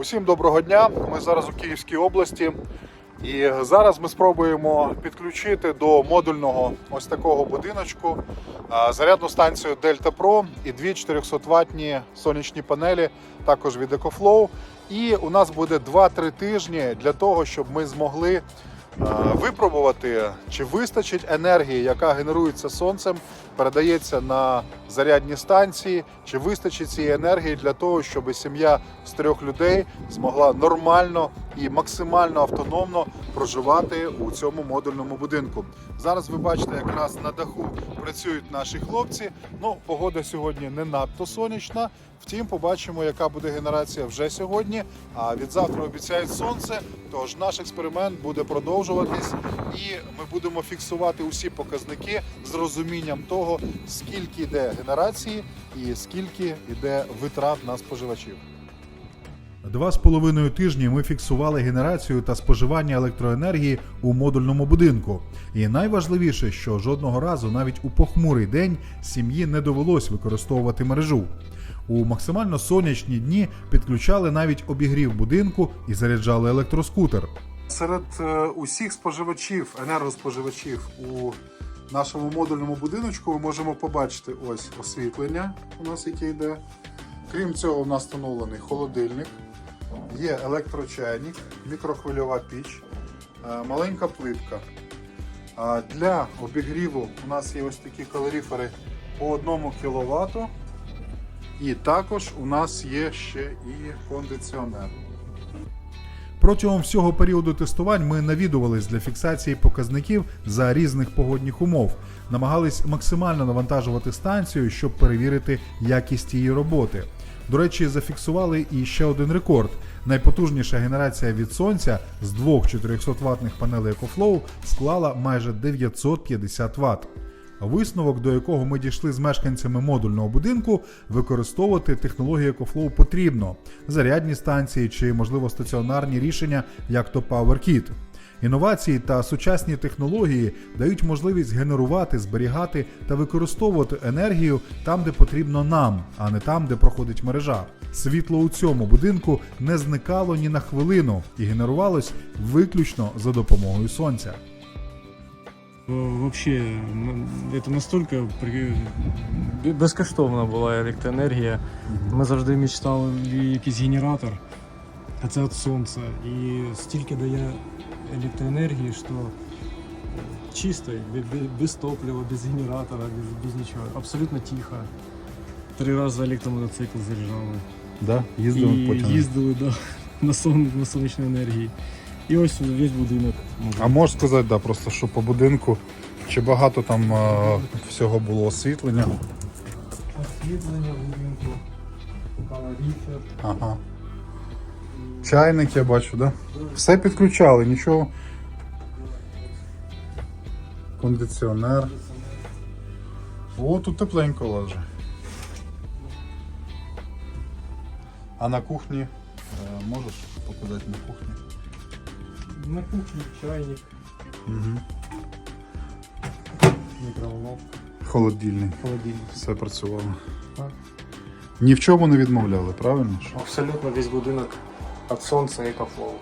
Усім доброго дня. Ми зараз у Київській області. І зараз ми спробуємо підключити до модульного ось такого будиночку зарядну станцію Delta Pro і дві 400 ватні сонячні панелі, також від EcoFlow. І у нас буде 2-3 тижні для того, щоб ми змогли випробувати, чи вистачить енергії, яка генерується сонцем, передається на зарядні станції, чи вистачить цієї енергії для того, щоб сім'я з трьох людей змогла нормально і максимально автономно проживати у цьому модульному будинку. Зараз ви бачите, якраз на даху працюють наші хлопці. Ну, погода сьогодні не надто сонячна. Втім, побачимо, яка буде генерація вже сьогодні. А від завтра обіцяють сонце. Тож наш експеримент буде продовжуватись, і ми будемо фіксувати усі показники з розумінням того, скільки йде генерації і скільки йде витрат на споживачів. Два з половиною тижні ми фіксували генерацію та споживання електроенергії у модульному будинку. І найважливіше, що жодного разу, навіть у похмурий день, сім'ї не довелось використовувати мережу. У максимально сонячні дні підключали навіть обігрів будинку і заряджали електроскутер. Серед е, усіх споживачів, енергоспоживачів у нашому модульному будиночку ми можемо побачити ось освітлення у нас яке йде. Крім цього, у нас встановлений холодильник, є електрочайник, мікрохвильова піч, е, маленька плитка. Для обігріву у нас є ось такі калоріфери по 1 кВт. І також у нас є ще і кондиціонер. Протягом всього періоду тестувань ми навідувались для фіксації показників за різних погодних умов, намагались максимально навантажувати станцію, щоб перевірити якість її роботи. До речі, зафіксували і ще один рекорд. Найпотужніша генерація від сонця з двох 400 ватних панелей EcoFlow склала майже 950 Вт. Висновок, до якого ми дійшли з мешканцями модульного будинку, використовувати технологію EcoFlow потрібно, зарядні станції чи, можливо, стаціонарні рішення, як то PowerKit. Інновації та сучасні технології дають можливість генерувати, зберігати та використовувати енергію там, де потрібно нам, а не там, де проходить мережа. Світло у цьому будинку не зникало ні на хвилину і генерувалось виключно за допомогою сонця. Э, Вообще, это настолько безкоштовна була електроенергія. Ми завжди мечтали якийсь генератор, а це від сонця. І стільки дає електроенергії, що чисто, бе- бе- без топлива, без генератора, без, без нічого. Абсолютно тихо. Три рази електромотоцикл заряджали. Да? і їздили да, на, сон, на сонячній енергії. І ось весь будинок. А можеш сказати, да, просто що по будинку чи багато там е, всього було освітлення? Освітлення в будинку. Ага. Чайник я бачу, да? Все підключали, нічого. Кондиціонер. О, тут тепленько у вас же. А на кухні е, можеш показати на кухні? На кухні чайник, Угу. мікроволновка, Холодильник. холодильник. Все працювало. Так. Ні в чому не відмовляли, правильно? Абсолютно весь будинок від сонця екофлоу.